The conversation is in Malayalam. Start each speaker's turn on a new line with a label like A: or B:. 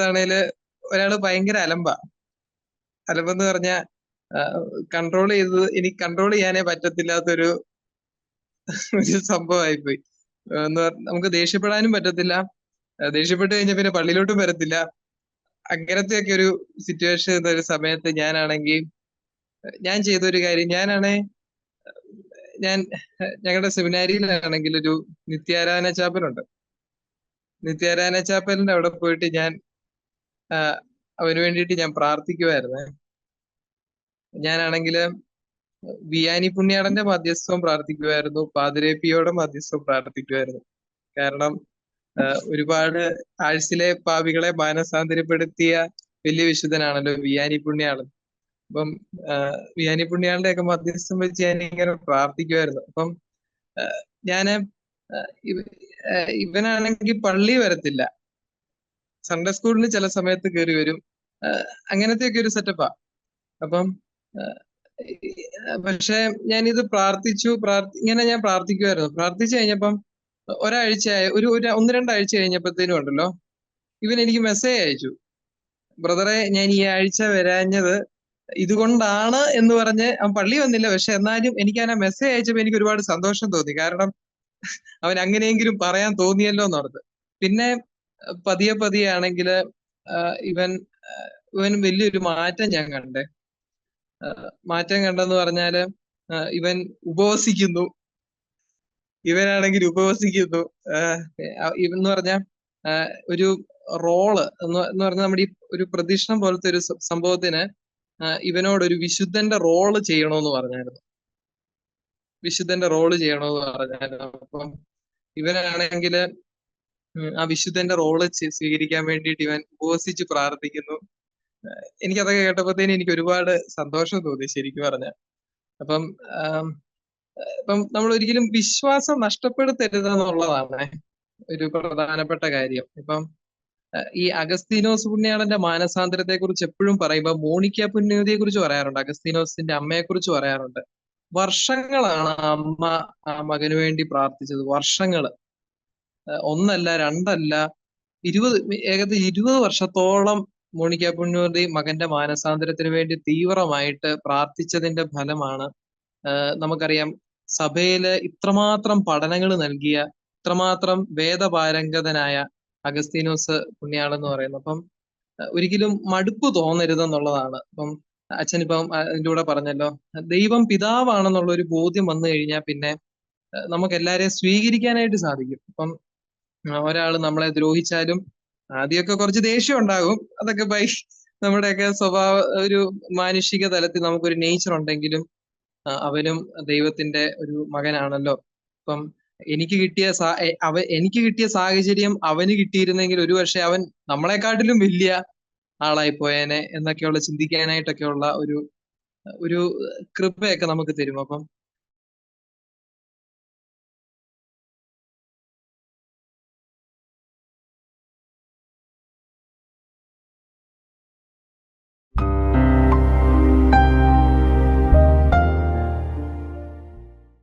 A: അതിനകത്താണേൽ ഒരാൾ ഭയങ്കര അലമ്പാ. അലമ്പെന്ന് പറഞ്ഞ കൺട്രോൾ ചെയ്തത് എനിക്ക് കൺട്രോൾ ചെയ്യാനേ പറ്റത്തില്ലാത്തൊരു ഒരു സംഭവമായി പോയി എന്ന് നമുക്ക് ദേഷ്യപ്പെടാനും പറ്റത്തില്ല. ദേഷ്യപ്പെട്ട് കഴിഞ്ഞ പിന്നെ പള്ളിയിലോട്ടും വരത്തില്ല. അങ്ങനത്തെയൊക്കെ ഒരു സിറ്റുവേഷൻ ഒരു സമയത്ത് ഞാനാണെങ്കിൽ ഞാൻ ചെയ്തൊരു കാര്യം ഞാനാണേ ഞാൻ ഞങ്ങളുടെ സെമിനാരിയിലാണെങ്കിൽ ഒരു നിത്യാരാധന ചാപ്പലുണ്ട്. നിത്യാരാധന ചാപ്പലിന്റെ അവിടെ പോയിട്ട് ഞാൻ അവന് വേണ്ടിയിട്ട് ഞാൻ പ്രാർത്ഥിക്കുവായിരുന്നേ. ഞാനാണെങ്കിൽ വിയാനി പുണ്യാടന്റെ മധ്യസ്ഥവും പ്രാർത്ഥിക്കുമായിരുന്നു. പാതിരേപ്പിയോടെ മധ്യസ്ഥവും പ്രാർത്ഥിക്കുമായിരുന്നു. കാരണം ഒരുപാട് ആഴ്ചയിലെ പാവികളെ മാനസാന്തരപ്പെടുത്തിയ വലിയ വിശുദ്ധനാണല്ലോ വിയാനി പുണ്യാളൻ. അപ്പം വിയാനി പുണ്യാളന്റെ ഒക്കെ മധ്യസ്ഥം വെച്ച് ഞാൻ ഇങ്ങനെ പ്രാർത്ഥിക്കുമായിരുന്നു. അപ്പം ഞാൻ ഇവനാണെങ്കിൽ ഇവ പള്ളി വരത്തില്ല. സൺഡേ സ്കൂളിൽ ചില സമയത്ത് കയറി വരും. അങ്ങനത്തെ അങ്ങനത്തെയൊക്കെ ഒരു സെറ്റപ്പാ. അപ്പം പക്ഷെ ഞാനിത് പ്രാർത്ഥിച്ചു പ്രാർത്ഥി ഇങ്ങനെ ഞാൻ പ്രാർത്ഥിക്കുമായിരുന്നു. പ്രാർത്ഥിച്ചു കഴിഞ്ഞപ്പം ഒരാഴ്ച ഒരു ഒരു ഒന്ന് രണ്ടാഴ്ച കഴിഞ്ഞപ്പോഴത്തേനും ഉണ്ടല്ലോ ഇവൻ എനിക്ക് മെസ്സേജ് അയച്ചു. ബ്രദറെ ഞാൻ ഈ ആഴ്ച വരാഞ്ഞത് ഇതുകൊണ്ടാണ് എന്ന് പറഞ്ഞ് അവൻ പള്ളി വന്നില്ല. പക്ഷെ എന്നാലും എനിക്ക് ആ മെസ്സേജ് അയച്ചപ്പോൾ എനിക്ക് ഒരുപാട് സന്തോഷം തോന്നി. കാരണം അവൻ അങ്ങനെയെങ്കിലും പറയാൻ തോന്നിയല്ലോ എന്നോർത്ത്. പിന്നെ പതിയെ പതിയെ ആണെങ്കിൽ ഇവൻ ഇവൻ വലിയൊരു മാറ്റം ഞാൻ കണ്ടേ. മാറ്റം കണ്ടെന്ന് പറഞ്ഞാൽ ഇവൻ ഉപവസിക്കുന്നു. ഇവനാണെങ്കിൽ ഉപവസിക്കുന്നു. ഇവൻ എന്ന് പറഞ്ഞ ഒരു റോൾ എന്ന് പറഞ്ഞാൽ നമ്മുടെ ഈ ഒരു പ്രദക്ഷിണം പോലത്തെ ഒരു സംഭവത്തിന് ഇവനോട് ഒരു വിശുദ്ധന്റെ റോൾ ചെയ്യണോന്ന് പറഞ്ഞായിരുന്നു. വിശുദ്ധന്റെ റോൾ ചെയ്യണോന്ന് പറഞ്ഞായിരുന്നു. അപ്പം ഇവനാണെങ്കിൽ ആ വിശുദ്ധന്റെ റോൾ സ്വീകരിക്കാൻ വേണ്ടിയിട്ട് ഇവൻ ഉപവസിച്ച് പ്രാർത്ഥിക്കുന്നു. എനിക്കതൊക്കെ കേട്ടപ്പോഴത്തേനും എനിക്ക് ഒരുപാട് സന്തോഷം തോന്നി ശരിക്കും പറഞ്ഞ അപ്പം ഇപ്പം നമ്മൾ ഒരിക്കലും വിശ്വാസം നഷ്ടപ്പെടുത്തരുത് എന്നുള്ളതാണ് ഒരു പ്രധാനപ്പെട്ട കാര്യം. ഇപ്പം ഈ അഗസ്തീനോസ് പുണ്യാളന്റെ മാനസാന്തരത്തെ കുറിച്ച് എപ്പോഴും പറയുമ്പോൾ മോണിക്ക പുണ്യതിയെ കുറിച്ച് പറയാറുണ്ട്. അഗസ്തീനോസിന്റെ അമ്മയെ കുറിച്ച് പറയാറുണ്ട്. വർഷങ്ങളാണ് അമ്മ ആ മകന് വേണ്ടി പ്രാർത്ഥിച്ചത്. വർഷങ്ങൾ. ഒന്നല്ല രണ്ടല്ല ഇരുപത് ഏകദേശം ഇരുപത് വർഷത്തോളം മോണിക്ക പുണ്യവതി മകന്റെ മാനസാന്തരത്തിന് വേണ്ടി തീവ്രമായിട്ട് പ്രാർത്ഥിച്ചതിന്റെ ഫലമാണ് നമുക്കറിയാം സഭയിൽ ഇത്രമാത്രം പഠനങ്ങൾ നൽകിയ ഇത്രമാത്രം വേദപാരംഗതനായ അഗസ്തീനോസ് പുണ്യാളൻ എന്ന് പറയുന്നത്. അപ്പം ഒരിക്കലും മടുപ്പ് തോന്നരുതെന്നുള്ളതാണ്. അപ്പം അച്ഛൻ ഇപ്പം അതിന്റെ കൂടെ പറഞ്ഞല്ലോ ദൈവം പിതാവാണെന്നുള്ള ഒരു ബോധ്യം വന്നു കഴിഞ്ഞാൽ പിന്നെ നമുക്ക് എല്ലാരെയും സ്വീകരിക്കാനായിട്ട് സാധിക്കും. ഇപ്പം ഒരാൾ നമ്മളെ ദ്രോഹിച്ചാലും ആദ്യമൊക്കെ കുറച്ച് ദേഷ്യം ഉണ്ടാകും. അതൊക്കെ ബൈ നമ്മുടെയൊക്കെ സ്വഭാവ ഒരു മാനുഷിക തലത്തിൽ നമുക്കൊരു നേച്ചർ ഉണ്ടെങ്കിലും അവനും ദൈവത്തിന്റെ ഒരു മകനാണല്ലോ. അപ്പം എനിക്ക് കിട്ടിയ അവ എനിക്ക് കിട്ടിയ സാഹചര്യം അവന് കിട്ടിയിരുന്നെങ്കിൽ ഒരു പക്ഷെ അവൻ നമ്മളെക്കാട്ടിലും വലിയ ആളായി പോയേനെ എന്നൊക്കെയുള്ള ചിന്തിക്കാനായിട്ടൊക്കെയുള്ള ഒരു ഒരു കൃപയൊക്കെ നമുക്ക് തരും. അപ്പം